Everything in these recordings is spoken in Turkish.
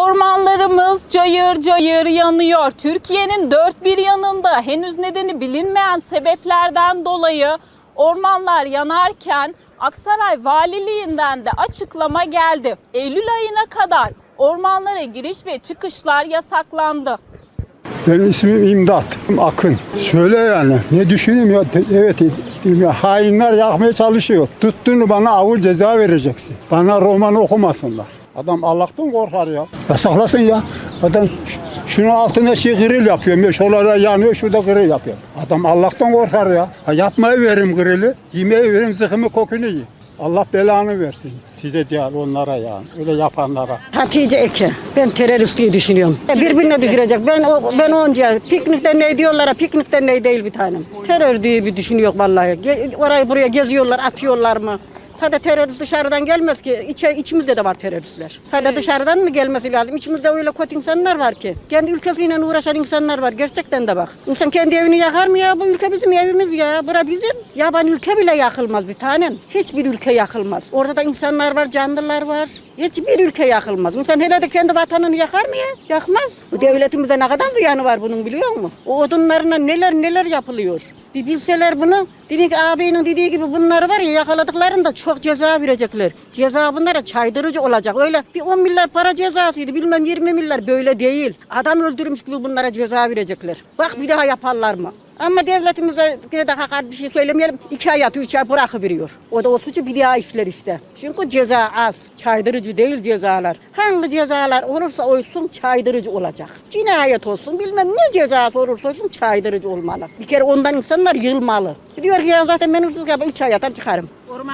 Ormanlarımız cayır cayır yanıyor. Türkiye'nin dört bir yanında henüz nedeni bilinmeyen sebeplerden dolayı ormanlar yanarken Aksaray Valiliğinden de açıklama geldi. Eylül ayına kadar ormanlara giriş ve çıkışlar yasaklandı. Benim ismim İmdat Akın. Söyle yani ne düşüneyim ya evet ya, hainler yakmaya çalışıyor. Tuttuğunu bana ağır ceza vereceksin. Bana roman okumasınlar. Adam Allah'tan korkar ya. Yasaklasın ya. Adam şunun altına şey grill yapıyor. Ya Şuralara yanıyor şurada grill yapıyor. Adam Allah'tan korkar ya. Ha, yapmayı verim grilli. Yemeği verim zıkımı kokunu ye. Allah belanı versin size değil onlara yani. Öyle yapanlara. Hatice Eke. Ben terörist diye düşünüyorum. Birbirine düşürecek. Ben o, ben onca piknikte ne diyorlar, piknikte ne değil bir tanem. Terör diye bir düşünüyor vallahi. Ge- Orayı buraya geziyorlar, atıyorlar mı? Sadece terörist dışarıdan gelmez ki. İçe, içimizde de var teröristler. Sadece dışarıdan mı gelmesi lazım? İçimizde öyle kötü insanlar var ki. Kendi ülkesiyle uğraşan insanlar var. Gerçekten de bak. İnsan kendi evini yakar mı ya? Bu ülke bizim evimiz ya. Bura bizim. Yaban ülke bile yakılmaz bir tanem. Hiçbir ülke yakılmaz. Orada da insanlar var, canlılar var. Hiçbir ülke yakılmaz. İnsan hele de kendi vatanını yakar mı ya? Yakmaz. Bu devletimizde ne kadar ziyanı var bunun biliyor musun? O odunlarına neler neler yapılıyor. Bir bilseler bunu, dedik ağabeyinin dediği gibi bunları var ya yakaladıklarında çok ceza verecekler. Ceza bunlara caydırıcı olacak. Öyle bir 10 milyar para cezasıydı bilmem 20 milyar böyle değil. Adam öldürmüş gibi bunlara ceza verecekler. Bak bir daha yaparlar mı? Ama devletimize yine daha hakaret bir şey söylemeyelim. İki ay yatıyor, üç ay bırakıveriyor. O da o suçu bir daha işler işte. Çünkü ceza az. Caydırıcı değil cezalar. Hangi cezalar olursa olsun caydırıcı olacak. Cinayet olsun bilmem ne cezası olursa olsun caydırıcı olmalı. Bir kere ondan insanlar yılmalı. Diyor ki ya zaten ben hırsızlık yaparım, üç ay yatar çıkarım.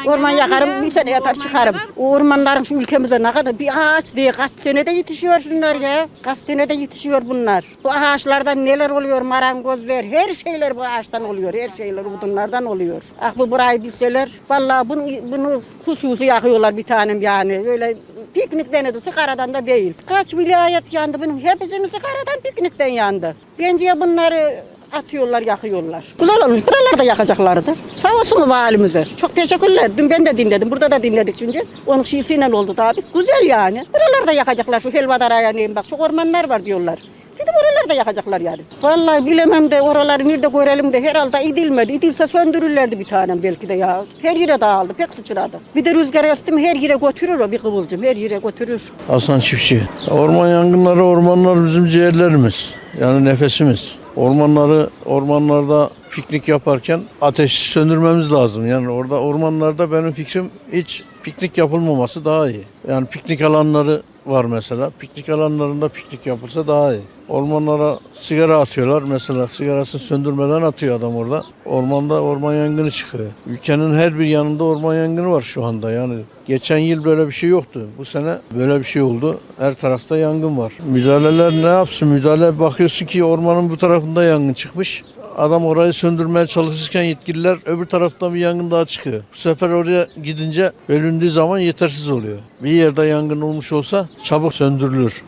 Orman, yakarım, bir sene yatar çıkarım. O ormanların şu ülkemizde ne kadar bir ağaç diye kaç senede yetişiyor şunlar ya. Kaç senede yetişiyor bunlar. Bu ağaçlardan neler oluyor marangozlar, her şeyler bu ağaçtan oluyor. Her şeyler odunlardan oluyor. Ah bu burayı bilseler, vallahi bunu, bunu hususi yakıyorlar bir tanem yani. Öyle piknik denedi, sigaradan da değil. Kaç vilayet yandı bunun, hepsinin sigaradan piknikten yandı. Bence bunları atıyorlar, yakıyorlar. Güzel olmuş. Buralarda yakacaklardı. Sağ olsun valimize. Çok teşekkürler. Dün ben de dinledim. Burada da dinledik çünkü. Onun şeysiyle oldu tabii. Güzel yani. Buralarda yakacaklar şu helvadaraya neyim bak. Çok ormanlar var diyorlar. De oralarda yakacaklar yani. Vallahi bilemem de oraları nerede görelim de herhalde idilmedi. İdilse söndürürlerdi bir tanem belki de ya. Her yere dağıldı. Pek sıçradı. Bir de rüzgar esti mi her yere götürür o bir kıvılcım. Her yere götürür. Hasan Çiftçi. Orman yangınları, ormanlar bizim ciğerlerimiz. Yani nefesimiz. Ormanları, ormanlarda piknik yaparken ateşi söndürmemiz lazım. Yani orada ormanlarda benim fikrim hiç piknik yapılmaması daha iyi. Yani piknik alanları var mesela. Piknik alanlarında piknik yapılsa daha iyi. Ormanlara sigara atıyorlar mesela. Sigarasını söndürmeden atıyor adam orada. Ormanda orman yangını çıkıyor. Ülkenin her bir yanında orman yangını var şu anda. Yani geçen yıl böyle bir şey yoktu. Bu sene böyle bir şey oldu. Her tarafta yangın var. Müdahaleler ne yapsın? Müdahale bakıyorsun ki ormanın bu tarafında yangın çıkmış. Adam orayı söndürmeye çalışırken yetkililer öbür taraftan bir yangın daha çıkıyor. Bu sefer oraya gidince bölündüğü zaman yetersiz oluyor. Bir yerde yangın olmuş olsa çabuk söndürülür.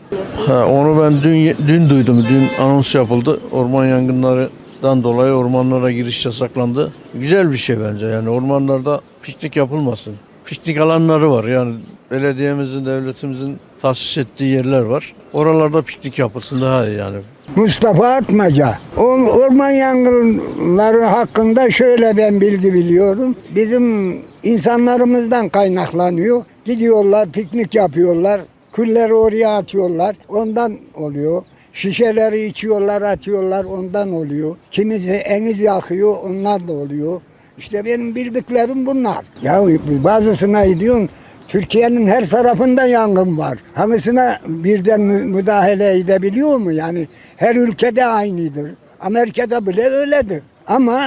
Ha, onu ben dün dün duydum. Dün anons yapıldı. Orman yangınlarından dolayı ormanlara giriş yasaklandı. Güzel bir şey bence. Yani ormanlarda piknik yapılmasın. Piknik alanları var. Yani belediyemizin, devletimizin tahsis ettiği yerler var. Oralarda piknik yapılsın daha iyi yani. Mustafa Atmaca. Orman yangınları hakkında şöyle ben bilgi biliyorum. Bizim insanlarımızdan kaynaklanıyor. Gidiyorlar, piknik yapıyorlar. Külleri oraya atıyorlar. Ondan oluyor. Şişeleri içiyorlar, atıyorlar. Ondan oluyor. Kimisi eniz yakıyor. Onlar da oluyor. İşte benim bildiklerim bunlar. Ya bazısına diyorsun Türkiye'nin her tarafında yangın var. Hangisine birden mü- müdahale edebiliyor mu? Yani her ülkede aynıdır. Amerika'da bile öyledir. Ama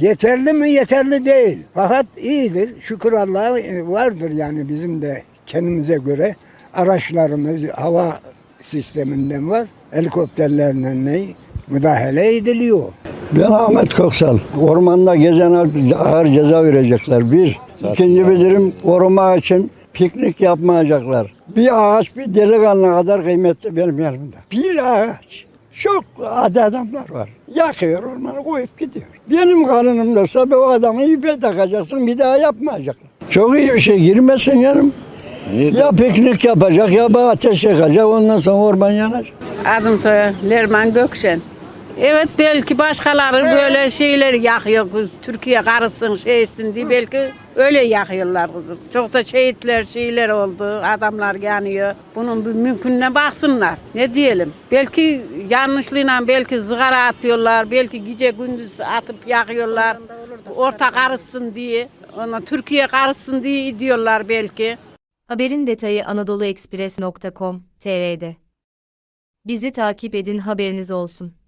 yeterli mi? Yeterli değil. Fakat iyidir. Şükür Allah'a e, vardır yani bizim de kendimize göre araçlarımız hava sisteminden var. Helikopterlerle ne müdahale ediliyor. Ben Ahmet Köksal. Ormanda gezen ağır ceza verecekler. Bir. İkinci bildirim koruma için piknik yapmayacaklar. Bir ağaç bir delikanlı kadar kıymetli benim yanımda. Bir ağaç. Çok adi adamlar var. Yakıyor ormanı koyup gidiyor. Benim kanunumdaysa o adamı ipe takacaksın bir daha yapmayacaklar. Çok iyi bir şey girmesin yanım. İyi de- Ya piknik yapacak ya bir ateş yakacak ondan sonra orman yanacak. Adım soyadım Lerman Gökşen. Evet belki başkaları böyle şeyleri yakıyor. Türkiye karısın şeysin diye belki öyle yakıyorlar kızım. Çok da şehitler şeyler oldu. Adamlar yanıyor. Bunun bir mümkününe baksınlar. Ne diyelim? Belki yanlışlığıyla belki zıgara atıyorlar. Belki gece gündüz atıp yakıyorlar. Orta karışsın diye. Ona Türkiye karışsın diye diyorlar belki. Haberin detayı anadoluekspres.com.tr'de. Bizi takip edin haberiniz olsun.